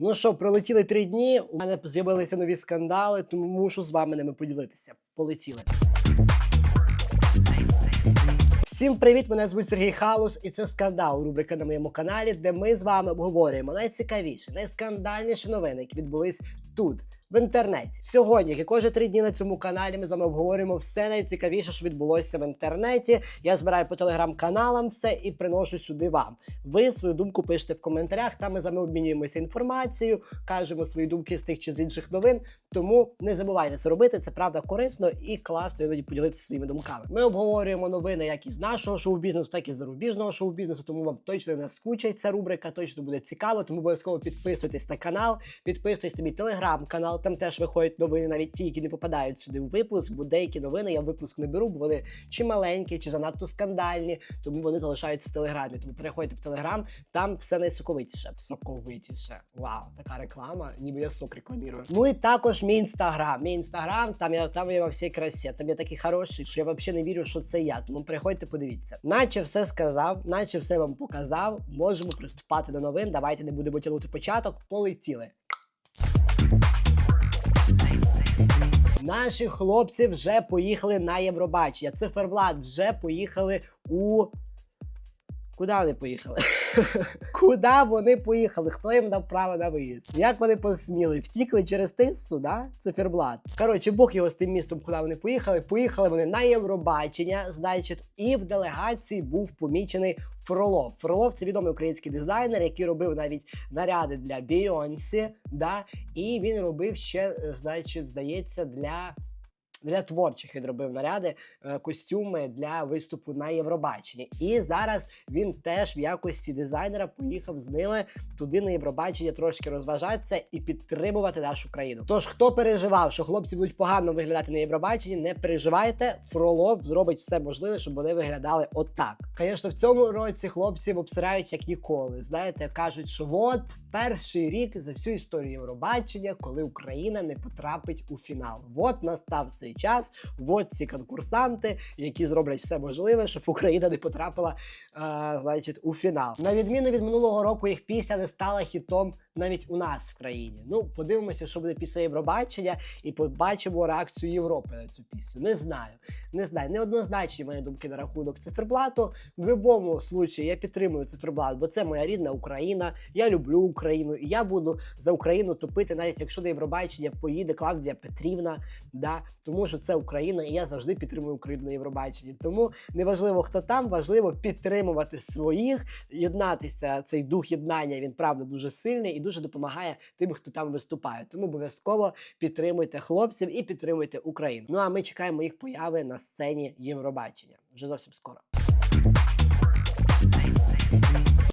Ну що, пролетіли три дні. У мене з'явилися нові скандали, тому мушу з вами ними поділитися. Полетіли. Всім привіт! Мене звуть Сергій Халус, і це скандал. Рубрика на моєму каналі, де ми з вами обговорюємо найцікавіші, найскандальніші новини, які відбулись тут, в інтернеті. Сьогодні, як і кожні три дні на цьому каналі, ми з вами обговорюємо все найцікавіше, що відбулося в інтернеті. Я збираю по телеграм-каналам все і приношу сюди вам. Ви свою думку пишете в коментарях. Там ми з вами обмінюємося інформацією, кажемо свої думки з тих чи з інших новин. Тому не забувайте це робити. Це правда корисно і класно іноді поділитися своїми думками. Ми обговорюємо новини як із нашого шоу-бізнесу, так і з зарубіжного шоу-бізнесу. Тому вам точно не скучить ця рубрика, точно буде цікаво. Тому обов'язково підписуйтесь на канал, підписуйтесь на мій телеграм-канал. Там теж виходять новини, навіть ті, які не попадають сюди у випуск, бо деякі новини я в випуск не беру, бо вони чи маленькі, чи занадто скандальні, тому вони залишаються в телеграмі. Тому переходьте в телеграм, там все найсоковитіше. Соковитіше. Вау, така реклама, ніби я сок рекламірую. Ну і також мій інстаграм. Мій інстаграм, там я там я во всій красі. Там я такий хороший, що я взагалі не вірю, що це я. Тому переходьте, подивіться. Наче все сказав, наче все вам показав. Можемо приступати до новин. Давайте не будемо тягнути початок. Полетіли. Наші хлопці вже поїхали на Євробачення. Циферблат вже поїхали у. Куди вони поїхали? Куди вони поїхали? Хто їм дав право на виїзд? Як вони посміли? Втікли через тису, да? Циферблат. Коротше, Бог його з тим містом, куди вони поїхали. Поїхали вони на Євробачення, значить, і в делегації був помічений Фролов. Фролов це відомий український дизайнер, який робив навіть наряди для Бейонсі, да? і він робив ще, значить, здається, для. Для творчих він робив наряди, е, костюми для виступу на Євробаченні. І зараз він теж в якості дизайнера поїхав з ними туди на Євробачення трошки розважатися і підтримувати нашу країну. Тож, хто переживав, що хлопці будуть погано виглядати на Євробаченні, не переживайте. Фролов зробить все можливе, щоб вони виглядали отак. Звісно, в цьому році хлопців обсирають як ніколи. Знаєте, кажуть, що от перший рік за всю історію Євробачення, коли Україна не потрапить у фінал. От настав цей час. От ці конкурсанти, які зроблять все можливе, щоб Україна не потрапила, е, значить, у фінал. На відміну від минулого року, їх пісня не стала хітом навіть у нас в країні. Ну, подивимося, що буде після Євробачення, і побачимо реакцію Європи на цю пісню. Не знаю, не знаю. Неоднозначні мої думки на рахунок циферблату. В будь-якому случаї я підтримую циферблат, бо це моя рідна Україна. Я люблю Україну, і я буду за Україну топити, навіть якщо до Євробачення поїде Клавдія Петрівна. Да? Тому що це Україна, і я завжди підтримую Україну на Євробаченні. Тому неважливо, хто там, важливо підтримувати своїх, єднатися. Цей дух єднання він правда дуже сильний і дуже допомагає тим, хто там виступає. Тому обов'язково підтримуйте хлопців і підтримуйте Україну. Ну а ми чекаємо їх появи на сцені Євробачення вже зовсім скоро.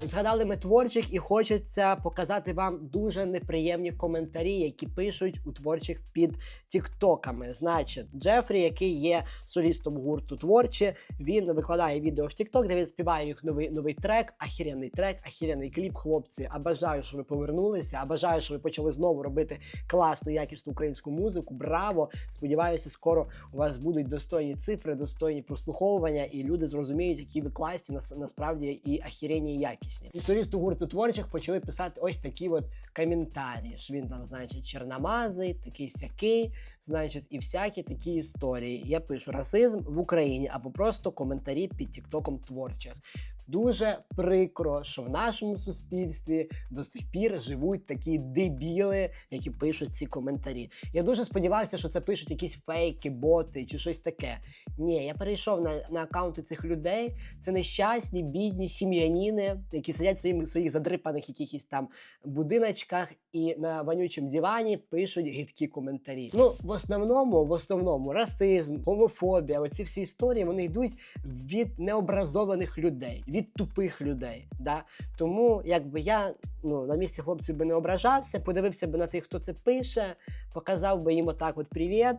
Згадали ми творчих і хочеться показати вам дуже неприємні коментарі, які пишуть у творчих під тіктоками. Значить, Джефрі, який є солістом гурту творчі, він викладає відео в Тікток, де він співає їх новий новий трек, ахіряний трек, ахіряний кліп. Хлопці, а бажаю, що ви повернулися. А бажаю, що ви почали знову робити класну, якісну українську музику. Браво! Сподіваюся, скоро у вас будуть достойні цифри, достойні прослуховування, і люди зрозуміють, які ви класні нас, насправді і ахірені і якісні. І солісти гурту творчих почали писати ось такі от коментарі. що він там, значить, черномазий, такий сякий, значить, і всякі такі історії. Я пишу расизм в Україні або просто коментарі під тіктоком творчих. Дуже прикро, що в нашому суспільстві до сих пір живуть такі дебіли, які пишуть ці коментарі. Я дуже сподівався, що це пишуть якісь фейки, боти чи щось таке. Ні, я перейшов на, на аккаунти цих людей. Це нещасні, бідні сім'яніни, які сидять в своїм своїх задрипаних якихось там будиночках і на вонючому дивані пишуть гидкі коментарі. Ну, в основному, в основному, расизм, гомофобія, оці всі історії вони йдуть від необразованих людей, від тупих людей. Да? Тому якби я ну, на місці хлопців би не ображався, подивився би на тих, хто це пише, показав би їм отак: от привіт.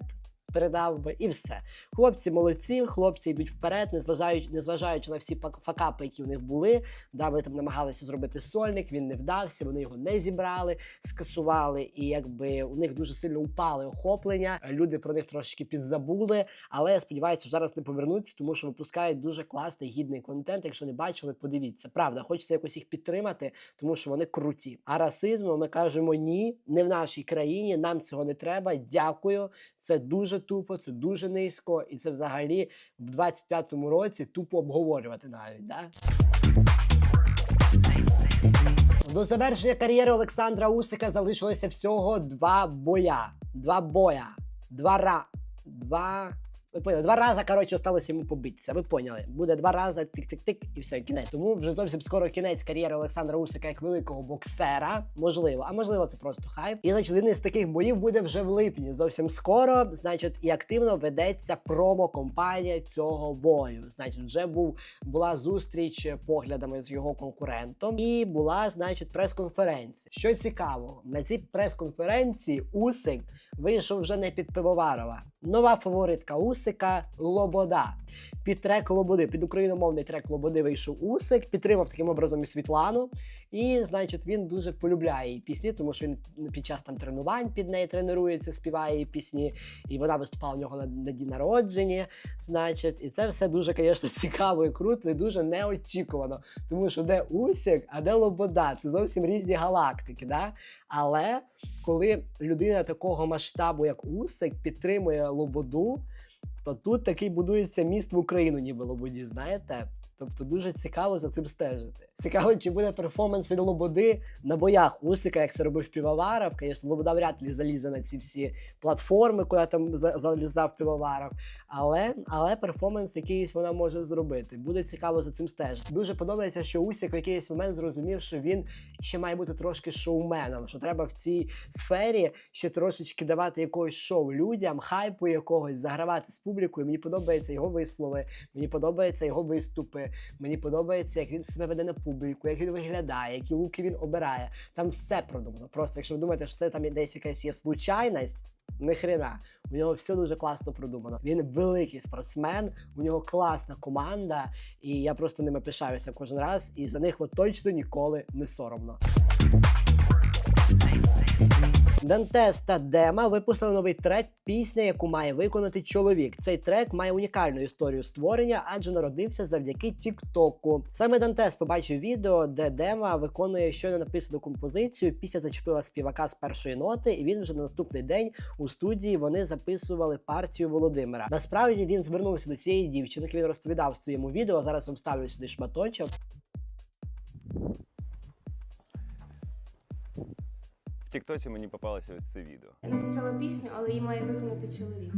Передав би, і все. Хлопці молодці, хлопці йдуть вперед, незважаючи, незважаючи на всі факапи, які в них були. Да, вони там намагалися зробити сольник, він не вдався, вони його не зібрали, скасували, і якби у них дуже сильно упали охоплення. Люди про них трошки підзабули. Але я сподіваюся, зараз не повернуться, тому що випускають дуже класний гідний контент. Якщо не бачили, подивіться. Правда, хочеться якось їх підтримати, тому що вони круті. А расизму ми кажемо ні, не в нашій країні. Нам цього не треба. Дякую. Це дуже тупо, це дуже низько, і це взагалі в 25-му році тупо обговорювати навіть. Да? До завершення кар'єри Олександра Усика залишилося всього два боя. Два боя. Два ра. Два. Ви поняли, два рази, коротше, осталося йому побитися. Ви поняли. Буде два рази тик-тик-тик і все, кінець. Тому вже зовсім скоро кінець кар'єри Олександра Усика як великого боксера. Можливо, а можливо, це просто хайп. І значить, один із таких боїв буде вже в липні. Зовсім скоро. Значить, і активно ведеться промо-компанія цього бою. Значить, вже був була зустріч поглядами з його конкурентом, і була, значить, прес-конференція. Що цікаво, на цій прес-конференції Усик вийшов вже не під Пивоварова. Нова фаворитка Усика Лобода. Під трек Лободи, під україномовний трек Лободи вийшов Усик, підтримав таким образом і Світлану. І, значить, він дуже полюбляє її пісні, тому що він під час там тренувань під неї тренується, співає її пісні, і вона виступала в нього на, на дні народження. Значить, і це все дуже, звісно, цікаво і круто, і дуже неочікувано. Тому що де Усик, а де Лобода? Це зовсім різні галактики. Да? Але коли людина такого масштабу, як Усик, підтримує Лободу, то тут такий будується міст в Україну, ніби Лободі, знаєте? Тобто дуже цікаво за цим стежити. Цікаво, чи буде перформанс від Лободи на боях Усика, як це робив Півоваров. Звісно, Лобода вряд ли залізе на ці всі платформи, куди там залізав Півоваров. Але, але перформанс якийсь вона може зробити. Буде цікаво за цим стежити. Дуже подобається, що Усик в якийсь момент зрозумів, що він ще має бути трошки шоуменом, що треба в цій сфері ще трошечки давати якогось шоу людям, хайпу якогось, загравати з публікою. Мені подобаються його вислови, мені подобаються його виступи. Мені подобається, як він себе веде на публіку, як він виглядає, які луки він обирає. Там все продумано. Просто якщо ви думаєте, що це там десь якась є случайність, ніхрена. У нього все дуже класно продумано. Він великий спортсмен, у нього класна команда, і я просто ними пишаюся кожен раз, і за них от точно ніколи не соромно. Дантес та Дема випустили новий трек пісня, яку має виконати чоловік. Цей трек має унікальну історію створення, адже народився завдяки Тіктоку. Саме Дантес побачив відео, де Дема виконує щойно написану композицію. Пісня зачепила співака з першої ноти, і він вже на наступний день у студії вони записували партію Володимира. Насправді він звернувся до цієї дівчини, він розповідав в своєму відео. Зараз вам ставлю сюди шматочок. Тіктоці мені попалося ось це відео. Я написала пісню, але її має виконати чоловік.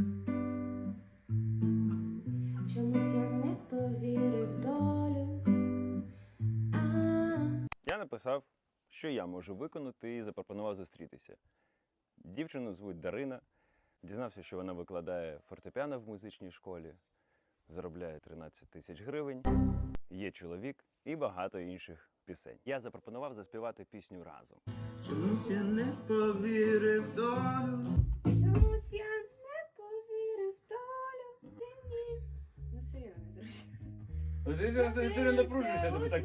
Чомусь я не повірив долю. А, Я написав, що я можу виконати, і запропонував зустрітися. Дівчину звуть Дарина. Дізнався, що вона викладає фортепіано в музичній школі, заробляє 13 тисяч гривень, є чоловік і багато інших пісень. Я запропонував заспівати пісню разом. Чомусь я не повірив в долю. Чомусь я не повірив в долю. Ти ні. Ну серйозно, зрозуміло. Ти сильно напружуєшся, тобі так.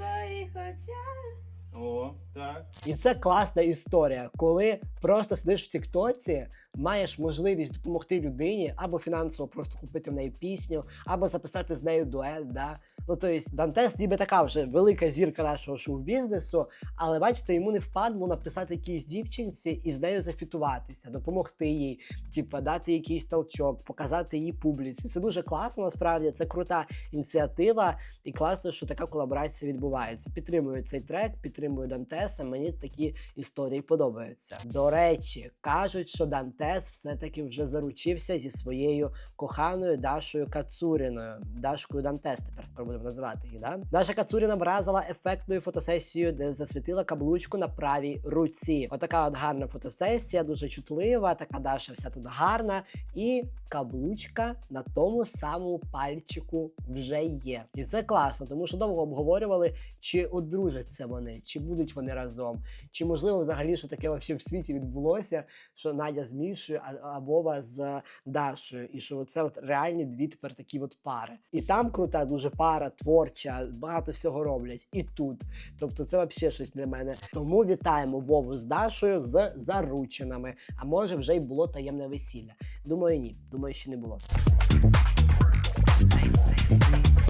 О, так. І це класна історія, коли просто сидиш в Тіктоці, маєш можливість допомогти людині або фінансово просто купити в неї пісню, або записати з нею дует. Да? Ну тобто Дантес ніби така вже велика зірка нашого шоу-бізнесу, але бачите, йому не впадло написати якійсь дівчинці і з нею зафітуватися, допомогти їй, типа дати якийсь толчок, показати її публіці. Це дуже класно, насправді це крута ініціатива, і класно, що така колаборація відбувається. Підтримую цей трек, підтримую Дантеса. Мені такі історії подобаються. До речі, кажуть, що Дантес все-таки вже заручився зі своєю коханою Дашою Кацуріною. Дашкою Дантес тепер будемо називати її. Да? Даша Кацуріна вразила ефектною фотосесією, де засвітила каблучку на правій руці. Отака от гарна фотосесія, дуже чутлива. Така Даша вся тут гарна, і каблучка на тому самому пальчику вже є. І це класно, тому що довго обговорювали, чи одружаться вони, чи будуть вони разом, чи можливо взагалі, що таке вообще в світі відбулося, що Надя з Мішою, а, а Вова з Дашою, і що це от реальні дві тепер такі от пари. І там крута дуже пара, творча, багато всього роблять. І тут. Тобто це взагалі щось для мене. Тому вітаємо Вову з Дашою з заручинами. А може вже й було таємне весілля. Думаю, ні. Думаю, ще не було.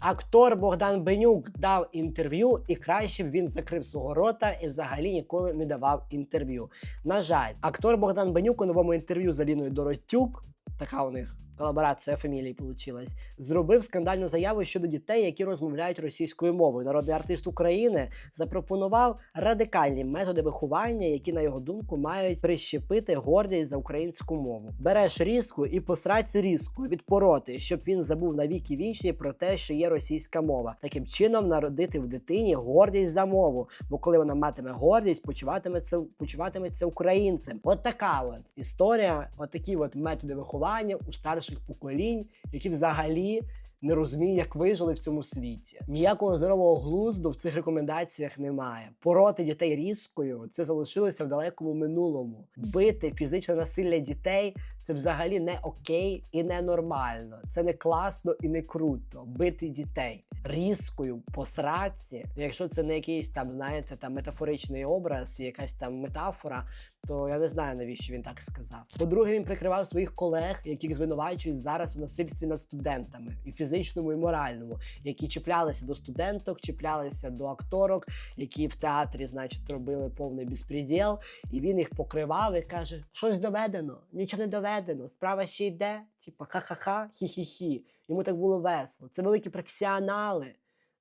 Актор Богдан Бенюк дав інтерв'ю, і краще б він закрив свого рота і взагалі ніколи не давав інтерв'ю. На жаль, актор Богдан Бенюк у новому інтерв'ю з Аліною Доротюк, така у них колаборація фамілій получилась, зробив скандальну заяву щодо дітей, які розмовляють російською мовою. Народний артист України запропонував радикальні методи виховання, які, на його думку, мають прищепити гордість за українську мову. Береш різку і посраться різку від пороти, щоб він забув на віки вічні про те, що є російська мова. Таким чином народити в дитині гордість за мову. Бо коли вона матиме гордість, почуватиметься, почуватиметься українцем. От така от історія, от от методи виховання у старших поколінь, які взагалі не розуміють, як вижили в цьому світі. Ніякого здорового глузду в цих рекомендаціях немає. Пороти дітей різкою це залишилося в далекому минулому. Бити фізичне насилля дітей це взагалі не окей і не нормально. Це не класно і не круто. Бити дітей різкою по сраці, якщо це не якийсь там, знаєте, там метафоричний образ, якась там метафора. То я не знаю, навіщо він так сказав. По-друге, він прикривав своїх колег, яких звинувачують зараз у насильстві над студентами, і фізичному, і моральному, які чіплялися до студенток, чіплялися до акторок, які в театрі, значить, робили повний безпреділ. І він їх покривав і каже: щось доведено, нічого не доведено, справа ще йде. Типа ха-ха-ха, хі-хі-хі. Йому так було весело. Це великі професіонали.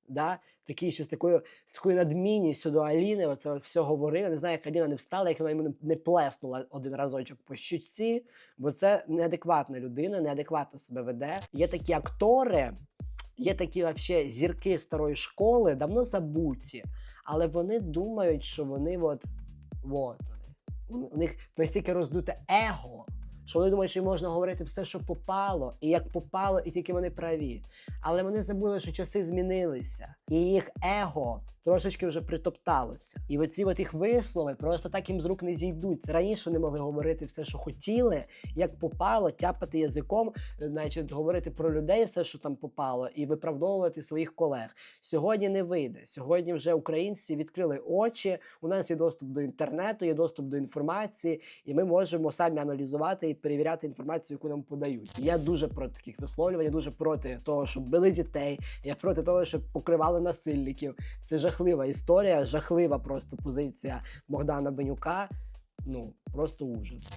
Да? Такі ще з такою, з такою надмінністю до Аліни, оце все говорив. Не знаю, як Аліна не встала, як вона йому не- не плеснула один разочок по щуці, бо це неадекватна людина, неадекватно себе веде. Є такі актори, є такі вообще зірки старої школи, давно забуті, але вони думають, що вони от, от вони. У них настільки роздуте его, що вони думають, що їм можна говорити все, що попало, і як попало, і тільки вони праві. Але вони забули, що часи змінилися, і їх его трошечки вже притопталося. І оці от їх вислови просто так їм з рук не зійдуть. Раніше не могли говорити все, що хотіли, як попало, тяпати язиком, е, значить, говорити про людей все, що там попало, і виправдовувати своїх колег. Сьогодні не вийде. Сьогодні вже українці відкрили очі. У нас є доступ до інтернету, є доступ до інформації, і ми можемо самі аналізувати перевіряти інформацію, яку нам подають. Я дуже проти таких висловлювань, я дуже проти того, щоб били дітей. Я проти того, щоб покривали насильників. Це жахлива історія, жахлива просто позиція Богдана Бенюка. Ну просто ужас.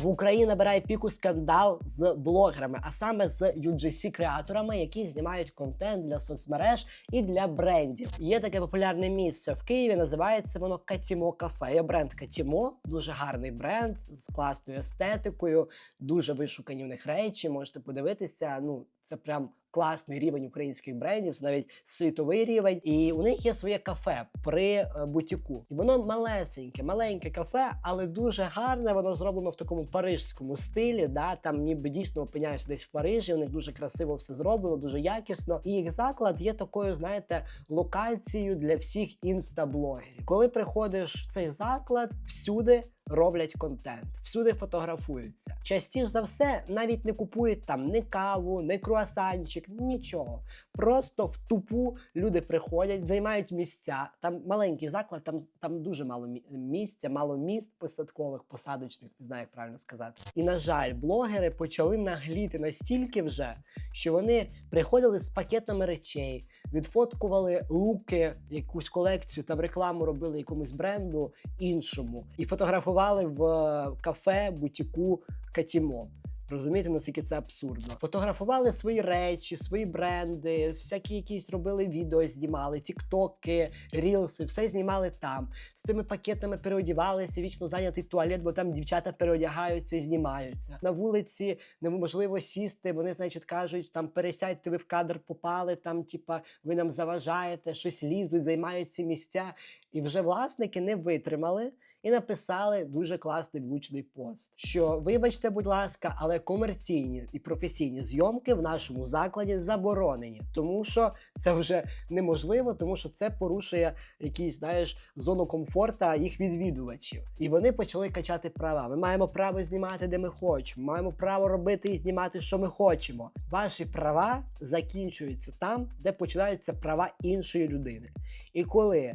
В Україні набирає піку скандал з блогерами, а саме з UGC креаторами, які знімають контент для соцмереж і для брендів. Є таке популярне місце в Києві. Називається воно Катімо Кафе. Є бренд Катімо, дуже гарний бренд з класною естетикою, дуже вишукані в них речі. Можете подивитися. Ну це прям класний рівень українських брендів, це навіть світовий рівень. І у них є своє кафе при е, бутіку. І воно малесеньке, маленьке кафе, але дуже гарне. Воно зроблено в такому парижському стилі. Да? Там ніби дійсно опиняєшся десь в Парижі. У них дуже красиво все зроблено, дуже якісно. І їх заклад є такою, знаєте, локацією для всіх інстаблогерів. Коли приходиш в цей заклад, всюди. Роблять контент, всюди фотографуються. Частіше за все навіть не купують там ні каву, ні круасанчик, нічого. Просто в тупу люди приходять, займають місця. Там маленький заклад, там, там дуже мало мі- місця, мало місць посадкових, посадочних, не знаю, як правильно сказати. І на жаль, блогери почали нагліти настільки вже, що вони приходили з пакетами речей, відфоткували луки, якусь колекцію, там рекламу робили якомусь бренду іншому і фотографували в е, кафе, бутіку Катімо. Розумієте, наскільки це абсурдно. Фотографували свої речі, свої бренди, всякі якісь робили відео, знімали, тіктоки, рілси, все знімали там. З цими пакетами переодівалися, вічно зайнятий туалет, бо там дівчата переодягаються і знімаються. На вулиці неможливо сісти. Вони, значить, кажуть, там пересядьте, ви в кадр попали, там, типа, ви нам заважаєте, щось лізуть, займають ці місця. І вже власники не витримали і написали дуже класний влучний пост. Що вибачте, будь ласка, але комерційні і професійні зйомки в нашому закладі заборонені, тому що це вже неможливо, тому що це порушує якісь, знаєш, зону комфорта їх відвідувачів. І вони почали качати права. Ми маємо право знімати, де ми хочемо. Маємо право робити і знімати, що ми хочемо. Ваші права закінчуються там, де починаються права іншої людини. І коли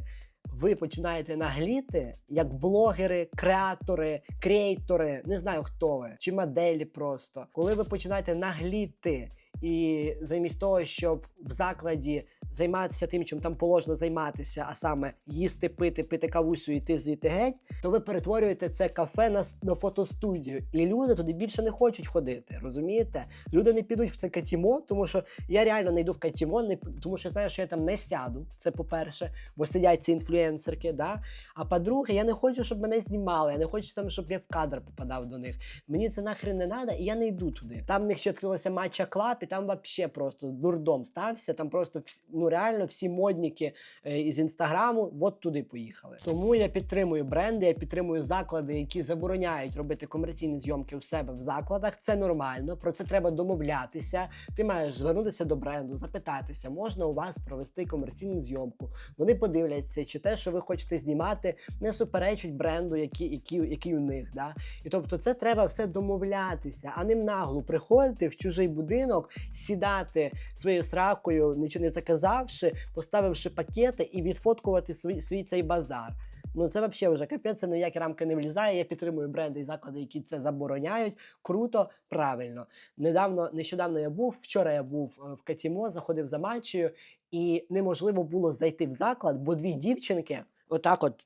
ви починаєте нагліти, як блогери, креатори, креатори, не знаю хто ви, чи моделі просто. Коли ви починаєте нагліти, і замість того, щоб в закладі займатися тим, чим там положено займатися, а саме їсти, пити, пити кавусю йти звідти геть, то ви перетворюєте це кафе на, на фотостудію. І люди туди більше не хочуть ходити. Розумієте? Люди не підуть в це катімо, тому що я реально не йду в катімо, не, тому що знаю, що я там не сяду. Це по-перше, бо сидять ці інфлюенсерки. Да? А по-друге, я не хочу, щоб мене знімали. Я не хочу там, щоб я в кадр попадав до них. Мені це нахрен не треба, і я не йду туди. Там в них ще відкрилося матча клаб, і там вообще просто дурдом стався. Там просто ну реально всі модники е, із інстаграму от туди поїхали. Тому я підтримую бренди, я підтримую заклади, які забороняють робити комерційні зйомки у себе в закладах. Це нормально. Про це треба домовлятися. Ти маєш звернутися до бренду, запитатися, можна у вас провести комерційну зйомку. Вони подивляться, чи те, що ви хочете знімати, не суперечить бренду, який, який, який у них. Да? І тобто, це треба все домовлятися, а не нагло приходити в чужий будинок, сідати своєю сракою, нічого не заказавши, поставивши пакети і відфоткувати свій, свій цей базар. Ну це взагалі вже капець, це ніякі рамки не влізає. Я підтримую бренди і заклади, які це забороняють. Круто, правильно. Недавно, нещодавно я був, вчора я був е, в Катімо, заходив за матчею, і неможливо було зайти в заклад, бо дві дівчинки отак от.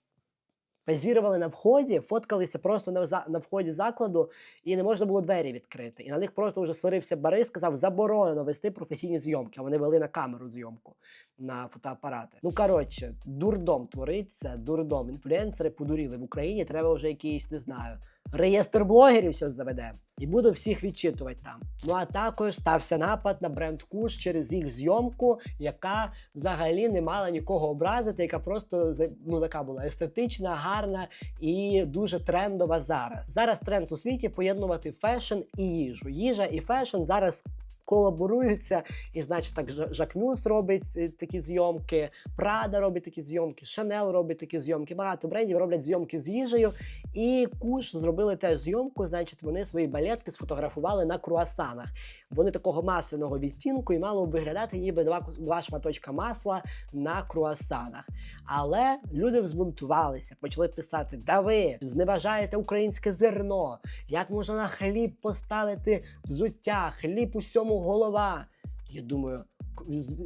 Позірували на вході, фоткалися просто на, на вході закладу, і не можна було двері відкрити. І на них просто вже сварився Борис, сказав, заборонено вести професійні зйомки. А вони вели на камеру зйомку на фотоапарати. Ну коротше, дурдом твориться, дурдом. Інфлюенсери подуріли в Україні. Треба вже якийсь, не знаю, реєстр блогерів зараз заведемо. І буду всіх відчитувати там. Ну а також стався напад на бренд Куш через їх зйомку, яка взагалі не мала нікого образити, яка просто ну, така була естетична, гарна і дуже трендова зараз. Зараз тренд у світі поєднувати фешн і їжу. Їжа і фешн зараз колаборуються, і значить так Жа- Жак Мюс робить е, такі зйомки, Прада робить такі зйомки, Шанел робить такі зйомки. Багато брендів роблять зйомки з їжею. І Куш зробили теж зйомку. Значить, вони свої балетки сфотографували на круасанах. Вони такого масляного відтінку і мало виглядати ніби два, два шматочка масла на круасанах. Але люди взбунтувалися, почали писати: да ви зневажаєте українське зерно. Як можна на хліб поставити взуття, хліб усьому голова? Я думаю,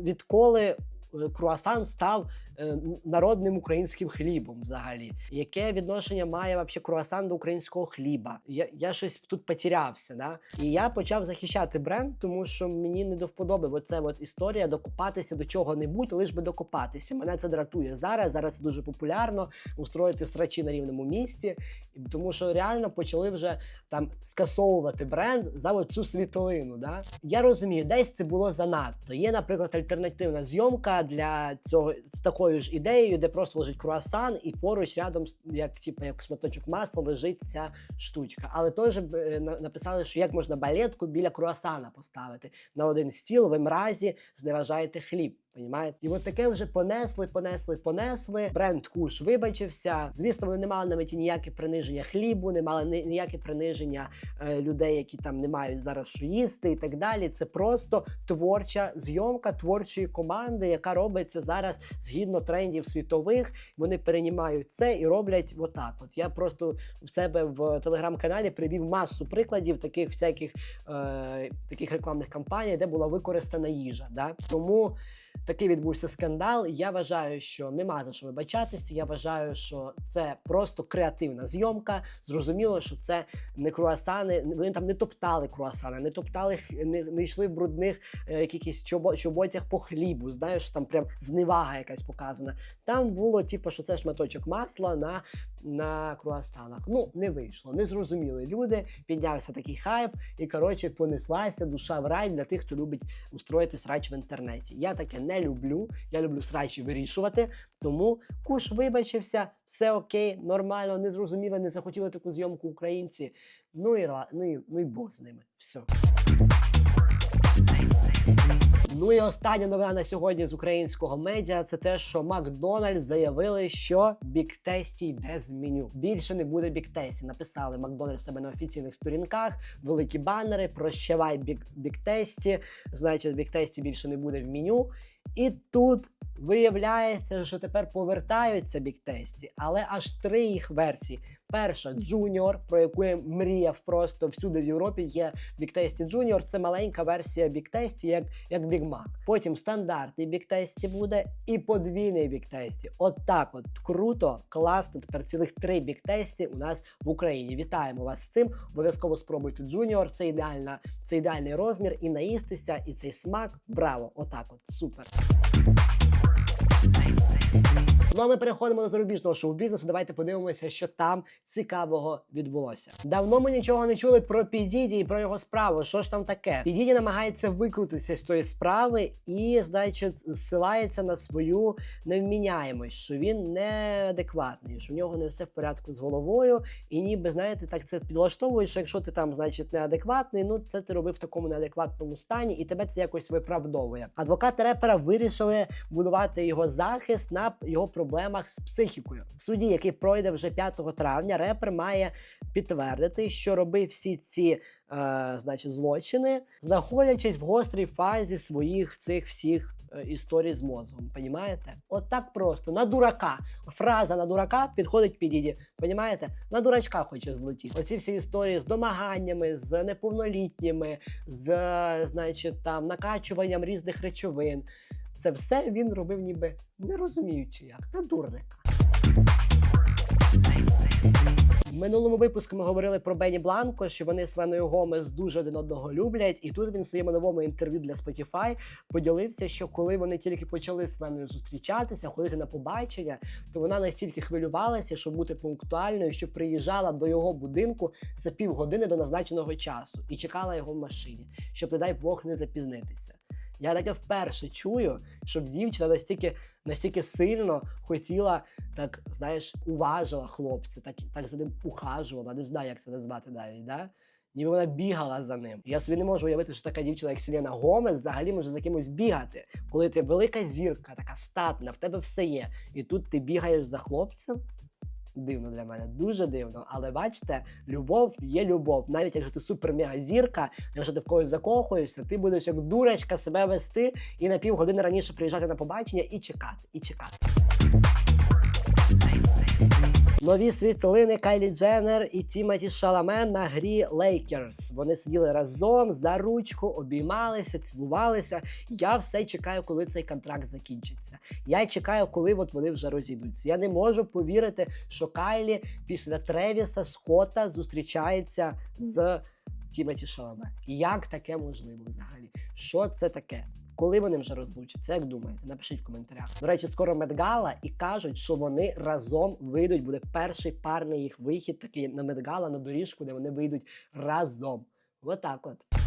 відколи е, круасан став народним українським хлібом взагалі. Яке відношення має вообще круасан до українського хліба? Я, я щось тут потерявся. Да? І я почав захищати бренд, тому що мені не до вподоби, бо це от історія докопатися до чого-небудь, лиш би докопатися. Мене це дратує зараз. Зараз це дуже популярно устроїти срачі на рівному місці, тому що реально почали вже там скасовувати бренд за цю світлину. Да? Я розумію, десь це було занадто. Є, наприклад, альтернативна зйомка для цього з такою ж ідеєю, де просто лежить круасан, і поруч рядом, як типу, як шматочок масла, лежить ця штучка. Але теж е, на- написали, що як можна балетку біля круасана поставити на один стіл, ви мразі зневажаєте хліб. Понімаєте? І от таке вже понесли, понесли, понесли. Бренд Куш вибачився. Звісно, вони не мали на меті ніяке приниження хлібу, не мали ні- ніяке приниження е, людей, які там не мають зараз що їсти і так далі. Це просто творча зйомка творчої команди, яка робиться зараз згідно трендів світових. Вони переймають це і роблять отак. От я просто в себе в телеграм-каналі привів масу прикладів таких всяких е, таких рекламних кампаній, де була використана їжа. Да? Тому такий відбувся скандал. Я вважаю, що нема за що вибачатися. Я вважаю, що це просто креативна зйомка. Зрозуміло, що це не круасани. Вони там не топтали круасани, не топтали, не, не йшли в брудних е, якихось чобо, чоботях по хлібу. Знаєш, там прям зневага якась показана. Там було, типу, що це шматочок масла на, на круасанах. Ну, не вийшло, не зрозуміли люди. Піднявся такий хайп, і коротше понеслася душа в рай для тих, хто любить устроїти срач в інтернеті. Я таке не люблю. Я люблю срачі вирішувати. Тому куш вибачився, все окей, нормально, не зрозуміли, не захотіли таку зйомку українці. Ну і ну і, ну і Бог з ними. Все. Ну і остання новина на сьогодні з українського медіа це те, що Макдональдс заявили, що Бік Тесті йде з меню. Більше не буде Бік Тесті. Написали Макдональдс себе на офіційних сторінках, великі банери. Прощавай Бік, Бік Тесті. Значить, Бік Тесті більше не буде в меню. І тут виявляється, що тепер повертаються Бік Тесті, але аж три їх версії. Перша Junior, про яку я мріяв просто всюди в Європі. Є Tasty Junior, це маленька версія Tasty, як, як Mac. Потім стандартний Tasty буде і подвійний Tasty. От так от круто, класно. Тепер цілих три Tasty у нас в Україні. Вітаємо вас з цим. Обов'язково спробуйте Junior. Це ідеальна, це ідеальний розмір, і наїстися, і цей смак. Браво! Отак, от супер. は。Ну а ми переходимо до зарубіжного шоу-бізнесу. Давайте подивимося, що там цікавого відбулося. Давно ми нічого не чули про Підіді і про його справу. Що ж там таке? Підіді намагається викрутитися з цієї справи і, значить, зсилається на свою невміняємость, що він неадекватний, що в нього не все в порядку з головою, і ніби знаєте, так це підлаштовує, що якщо ти там, значить, неадекватний, ну це ти робив в такому неадекватному стані, і тебе це якось виправдовує. Адвокати репера вирішили будувати його захист на його проблемах з психікою. В суді, який пройде вже 5 травня, репер має підтвердити, що робив всі ці. Е, значить, злочини, знаходячись в гострій фазі своїх цих всіх е, історій з мозгом. Понімаєте? От так просто на дурака. Фраза на дурака підходить підіді. Понімаєте? На дурачка хоче злетіти. Оці всі історії з домаганнями, з неповнолітніми, з е, значить там накачуванням різних речовин. Це все він робив, ніби не розуміючи як на дурника. В минулому випуску ми говорили про Бені Бланко, що вони з Леною Гомес дуже один одного люблять. І тут він в своєму новому інтерв'ю для Spotify поділився, що коли вони тільки почали з Леною зустрічатися, ходити на побачення, то вона настільки хвилювалася, щоб бути пунктуальною, що приїжджала до його будинку за півгодини до назначеного часу і чекала його в машині, щоб, не дай Бог, не запізнитися. Я таке вперше чую, щоб дівчина настільки, настільки сильно хотіла, так знаєш, уважила хлопця, так, так за ним ухажувала, не знаю, як це назвати навіть, да? Ніби вона бігала за ним. Я собі не можу уявити, що така дівчина, як Селена Гомес, взагалі може за кимось бігати. Коли ти велика зірка, така статна, в тебе все є. І тут ти бігаєш за хлопцем. Дивно для мене, дуже дивно. Але бачите, любов є любов. Навіть якщо ти супер-мега зірка, якщо ти в когось закохуєшся, ти будеш як дурочка себе вести і на півгодини раніше приїжджати на побачення і чекати, і чекати. Нові світлини Кайлі Дженнер і Тімоті Шаламен на грі Лейкерс. Вони сиділи разом за ручку, обіймалися, цілувалися. Я все чекаю, коли цей контракт закінчиться. Я чекаю, коли от вони вже розійдуться. Я не можу повірити, що Кайлі після Тревіса Скотта зустрічається з Тімоті Шаламе. Як таке можливо взагалі? Що це таке? Коли вони вже розлучаться, як думаєте? Напишіть в коментарях. До речі, скоро Медгала і кажуть, що вони разом вийдуть. Буде перший парний їх вихід, такий на Медгала, на доріжку, де вони вийдуть разом. Отак от.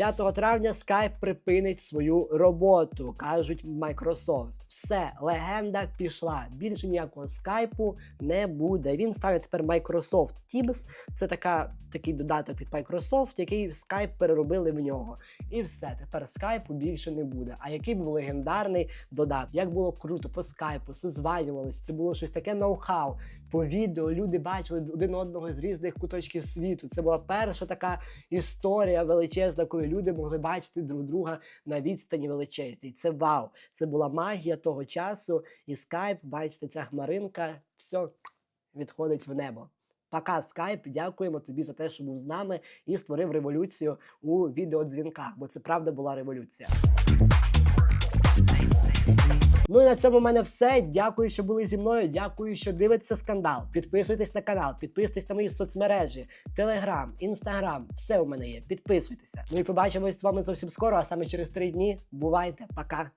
5 травня Skype припинить свою роботу, кажуть Microsoft. Все, легенда пішла. Більше ніякого скайпу не буде. Він стане тепер Microsoft Teams. Це така, такий додаток від Microsoft, який Skype переробили в нього. І все, тепер скайпу більше не буде. А який був легендарний додаток? Як було круто по скайпу, созванювалися. Це було щось таке ноу-хау. По відео люди бачили один одного з різних куточків світу. Це була перша така історія величезна, коли люди могли бачити друг друга на відстані величезній. Це вау! Це була магія того часу. І скайп, бачите, ця хмаринка, все відходить в небо. Пока, скайп, дякуємо тобі за те, що був з нами і створив революцію у відеодзвінках, бо це правда була революція. Ну і на цьому в мене все. Дякую, що були зі мною. Дякую, що дивитеся скандал. Підписуйтесь на канал, підписуйтесь на мої соцмережі, Телеграм, Інстаграм. Все у мене є. Підписуйтеся. Ну і побачимось з вами зовсім скоро, а саме через три дні. Бувайте, пока.